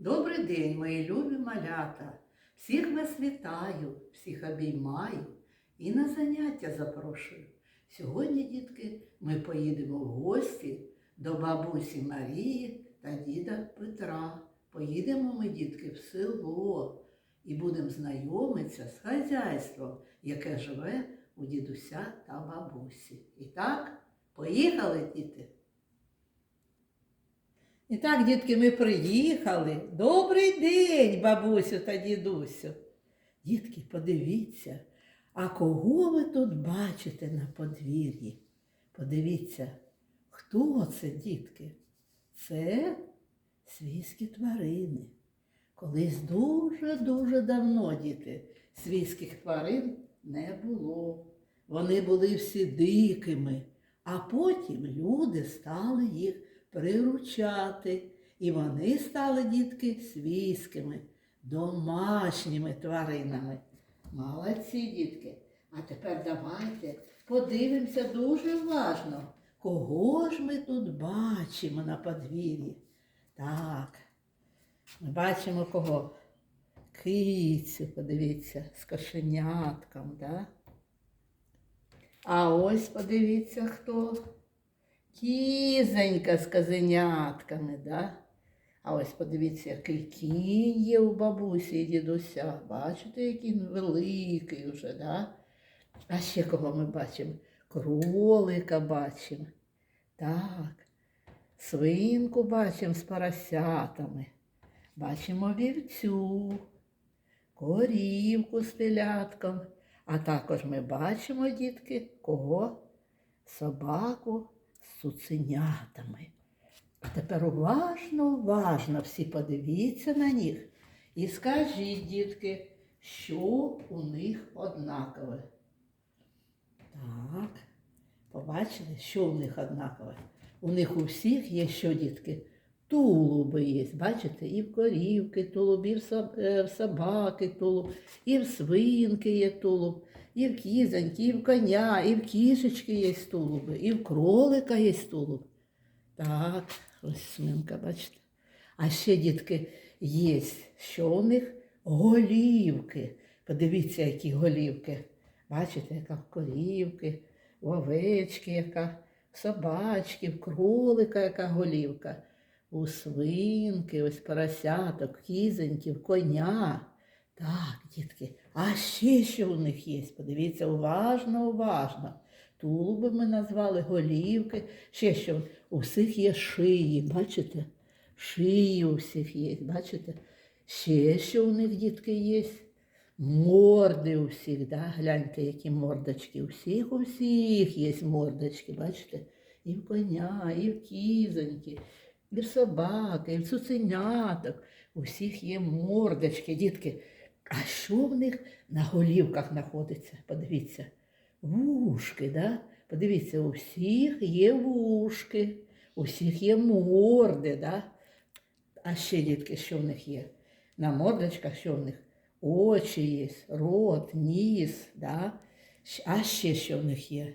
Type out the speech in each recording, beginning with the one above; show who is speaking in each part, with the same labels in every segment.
Speaker 1: Добрий день, мої любі малята. Всіх вас вітаю, всіх обіймаю і на заняття запрошую. Сьогодні, дітки, ми поїдемо в гості до бабусі Марії та діда Петра. Поїдемо ми, дітки, в село і будемо знайомитися з хазяйством, яке живе у дідуся та бабусі. І так, поїхали, діти. І так, дітки, ми приїхали. Добрий день, бабусю та дідусю. Дітки, подивіться, а кого ви тут бачите на подвір'ї? Подивіться, хто це, дітки? Це свійські тварини. Колись дуже-дуже давно, діти, свійських тварин не було. Вони були всі дикими, а потім люди стали їх приручати. І вони стали, дітки, свійськими, домашніми тваринами. Молодці, дітки. А тепер давайте подивимося дуже уважно, кого ж ми тут бачимо на подвір'ї. Так, ми бачимо кого? Кицю, подивіться, з кошенятком, да? А ось подивіться хто. Кізонька з козенятками, да? А ось подивіться, який кінь є у бабусі і дідуся. Бачите, який він великий вже, да? А ще кого ми бачимо? Кролика бачимо. Так. Свинку бачимо з поросятами. Бачимо вівцю, корівку з телятком. А також ми бачимо, дітки, кого? Собаку з цуценятами. А тепер уважно, уважно всі подивіться на них і скажіть, дітки, що у них однакове. Так, побачили, що у них однакове? У них у всіх є що, дітки? Тулуби є, бачите, і в корівки тулуб, і е, в собаки тулуб, і в свинки є тулуб, і в кізоньки, і в коня, і в кішечки є тулуби, і в кролика є тулуб. Так, ось свинка, бачите. А ще, дітки, є, що у них голівки. Подивіться, які голівки. Бачите, яка в корівки, в овечки, яка в собачки, в кролика, яка голівка. У свинки, ось поросяток, кізоньків, коня. Так, дітки, а ще що у них є? Подивіться, уважно, уважно. Тулуби ми назвали, голівки. Ще що у всіх є шиї, бачите? Шиї у всіх є, бачите? Ще що у них, дітки, є? Морди у всіх, да? гляньте, які мордочки. У всіх, у всіх є мордочки, бачите? І в коня, і в кізоньки, і в собаки, і в цуценяток. У всіх є мордочки, дітки. А що в них на голівках знаходиться? Подивіться. Вушки, да? Подивіться, у всіх є вушки, у всіх є морди, да? А ще, дітки, що в них є? На мордочках що в них? Очі є, рот, ніс, да? А ще що в них є?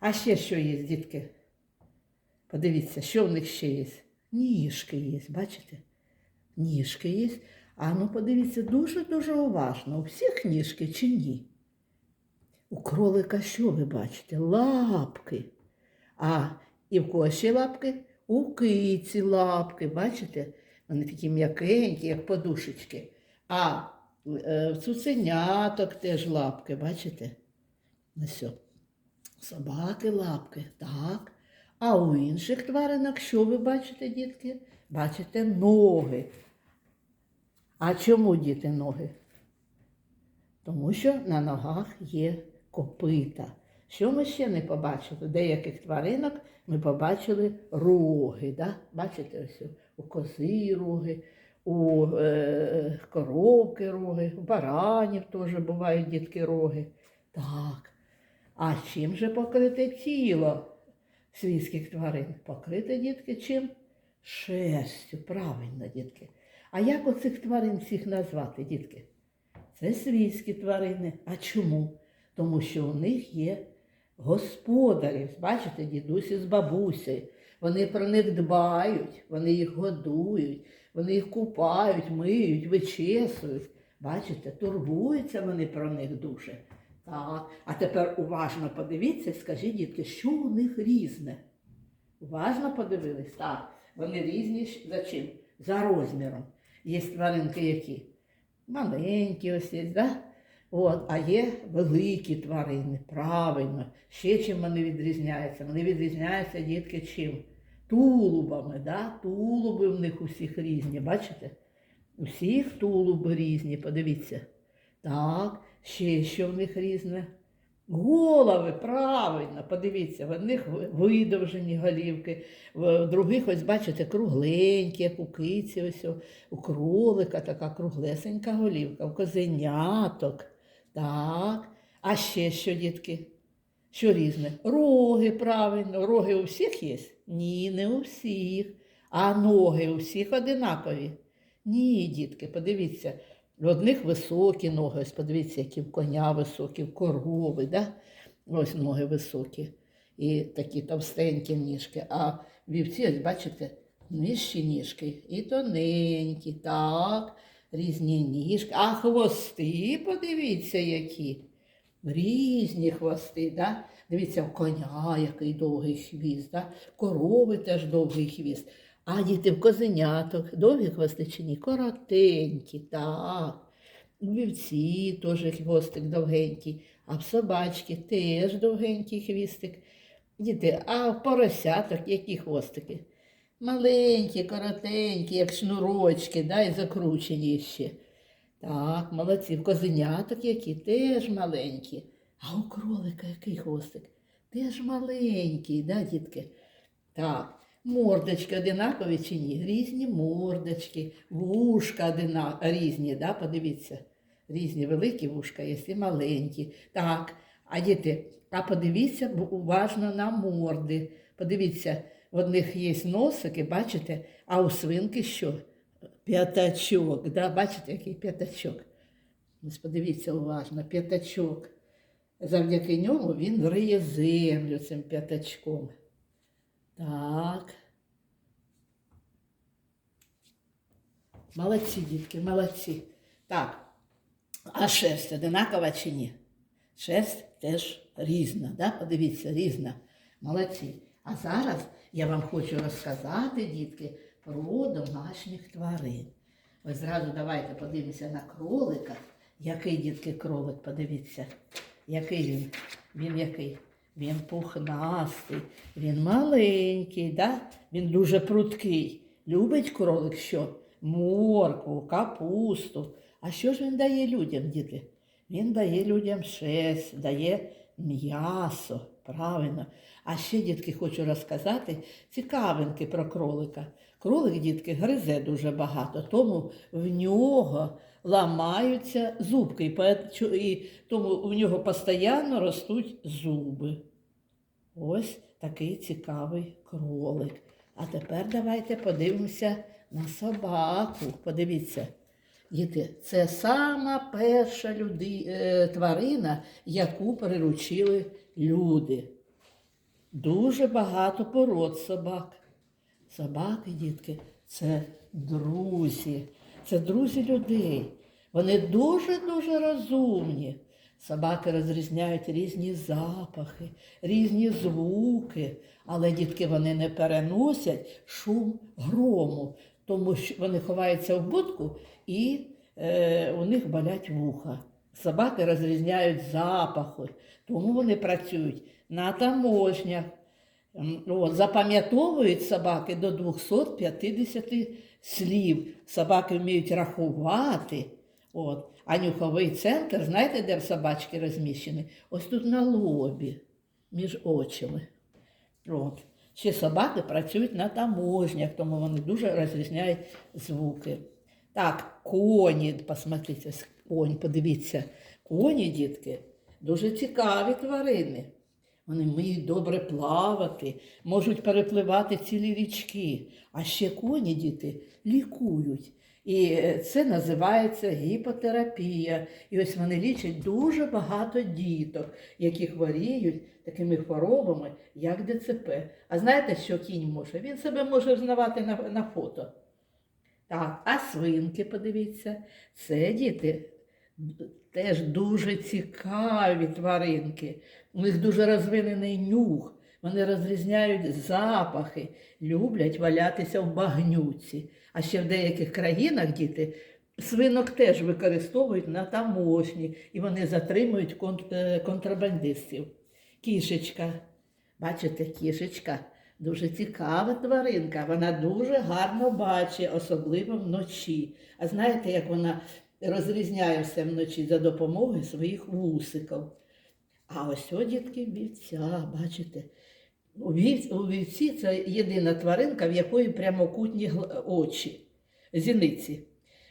Speaker 1: А ще що є, дітки? Подивіться, що в них ще є? Ніжки є, бачите? Ніжки є. А ну подивіться дуже-дуже уважно. У всіх ніжки чи ні? У кролика що ви бачите? Лапки. А і в кого ще лапки? У киці лапки, бачите? Вони такі м'якенькі, як подушечки. А е, в цуценяток теж лапки, бачите? Ну все. Собаки лапки, так. А у інших тваринок що ви бачите, дітки? Бачите ноги. А чому діти ноги? Тому що на ногах є копита. Що ми ще не побачили? Деяких тваринок ми побачили роги. Да? Бачите, ось у кози роги, у е, коровки роги, у баранів теж бувають дітки роги. Так. А чим же покрите тіло свійських тварин? Покрите, дітки, чим? Шерстю, правильно, дітки. А як оцих тварин всіх назвати, дітки? Це свійські тварини. А чому? Тому що у них є господарі. Бачите, дідусі з бабусею. Вони про них дбають, вони їх годують, вони їх купають, миють, вичесують. Бачите, турбуються вони про них дуже. Так. А тепер уважно подивіться, і скажіть, дітки, що у них різне? Уважно подивились? Так. Вони різні за чим? За розміром. Є тваринки які? Маленькі ось є, да? От, а є великі тварини, правильно. Ще чим вони відрізняються? Вони відрізняються, дітки, чим? Тулубами, да? тулуби в них усіх різні, бачите? Усіх тулуби різні, подивіться. Так, ще що в них різне? Голови, правильно, подивіться, в них ви- видовжені голівки, в других, ось бачите, кругленькі, як у киці, ось у кролика така круглесенька голівка, у козеняток. Так. А ще що, дітки? Що різне? Роги, правильно. Роги у всіх є? Ні, не у всіх. А ноги у всіх одинакові? Ні, дітки, подивіться. В одних високі ноги, ось подивіться, які в коня високі, в корови, да? ось ноги високі. І такі товстенькі ніжки. А вівці, ось бачите, нижчі ніжки і тоненькі, так, різні ніжки. А хвости, подивіться, які. Різні хвости, да? Дивіться, в коня який довгий хвіст, да? корови теж довгий хвіст. А діти в козеняток, довгі хвости чи ні? Коротенькі, так. У вівці теж хвостик довгенький, а в собачки теж довгенький хвістик. Діти, а в поросяток які хвостики? Маленькі, коротенькі, як шнурочки, да, і закручені ще. Так, молодці. В козеняток які теж маленькі. А у кролика який хвостик? Теж маленький, да, дітки? Так, мордочки одинакові чи ні? Різні мордочки, вушка одина... різні, да, подивіться. Різні великі вушка є і маленькі. Так, а діти, а подивіться уважно на морди. Подивіться, в одних є носики, бачите, а у свинки що? П'ятачок, да? бачите, який п'ятачок? Подивіться уважно, п'ятачок. Завдяки ньому він риє землю цим п'ятачком. Так. Молодці, дітки, молодці. Так. А шерсть одинакова чи ні? Шерсть теж різна, да? подивіться, різна. Молодці. А зараз я вам хочу розказати, дітки, про домашніх тварин. Ось зразу давайте подивимося на кролика. Який, дітки, кролик, подивіться. Який він? Він який? Він пухнастий, він маленький, да? він дуже прудкий. Любить кролик що? Моркву, капусту. А що ж він дає людям, діти? Він дає людям шерсть, дає м'ясо, правильно. А ще, дітки, хочу розказати цікавинки про кролика. Кролик, дітки, гризе дуже багато, тому в нього ламаються зубки, і тому в нього постійно ростуть зуби. Ось такий цікавий кролик. А тепер давайте подивимося на собаку. Подивіться. Діти, це сама перша люди, е, тварина, яку приручили люди. Дуже багато пород собак. Собаки, дітки, це друзі, це друзі людей. Вони дуже-дуже розумні. Собаки розрізняють різні запахи, різні звуки, але дітки вони не переносять шум грому, тому що вони ховаються в будку і е, у них болять вуха. Собаки розрізняють запахи, тому вони працюють на таможнях. М, От, запам'ятовують собаки до 250 слів. Собаки вміють рахувати. От. А нюховий центр, знаєте, де в собачки розміщений? Ось тут на лобі, між очима. От. Ще собаки працюють на таможнях, тому вони дуже розрізняють звуки. Так, коні, посмотрите, конь, подивіться. Коні, дітки, дуже цікаві тварини. Вони вміють добре плавати, можуть перепливати цілі річки. А ще коні діти лікують. І е, це називається гіпотерапія. І ось вони лічать дуже багато діток, які хворіють такими хворобами, як ДЦП. А знаєте, що кінь може? Він себе може взнавати на, на фото. Так, а свинки, подивіться, це діти теж дуже цікаві тваринки. У них дуже розвинений нюх. Вони розрізняють запахи, люблять валятися в багнюці. А ще в деяких країнах діти свинок теж використовують на таможні, і вони затримують е, контрабандистів. Кішечка. Бачите, кішечка дуже цікава тваринка. Вона дуже гарно бачить, особливо вночі. А знаєте, як вона розрізняє все вночі за допомогою своїх вусиків. А ось дітки, вівця, бачите. У вівці це єдина тваринка, в якої прямокутні очі, зіниці.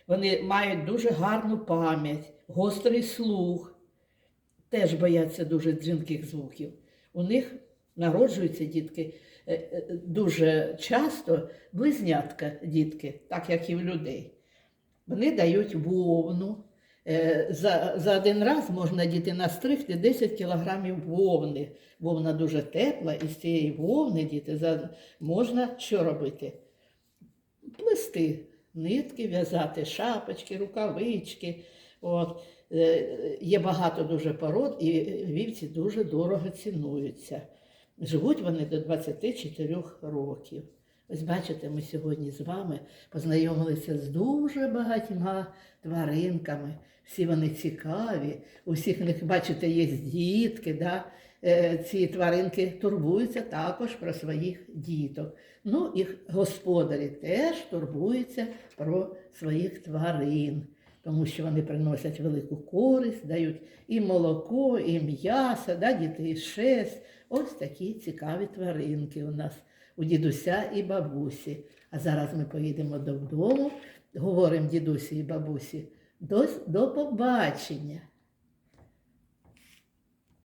Speaker 1: Вони мають дуже гарну пам'ять, гострий слух, теж бояться дуже дзвінких звуків. У них народжуються дітки е, е, дуже часто близнятка дітки, так як і в людей. Вони дають вовну. Е, За, за один раз можна діти настригти 10 кілограмів вовни. Вовна дуже тепла, і з цієї вовни діти за, можна що робити? Плести нитки, в'язати шапочки, рукавички. От. Е, Є багато дуже пород, і вівці дуже дорого цінуються. Живуть вони до 24 років. Ось бачите, ми сьогодні з вами познайомилися з дуже багатьма тваринками. Всі вони цікаві, у всіх них, бачите, є дітки. Да? Е, Ці тваринки турбуються також про своїх діток. Ну і господарі теж турбуються про своїх тварин, тому що вони приносять велику користь, дають і молоко, і м'ясо, да, діти, і шерсть. Ось такі цікаві тваринки у нас у дідуся і бабусі. А зараз ми поїдемо додому, говоримо дідусі і бабусі. До, до побачення!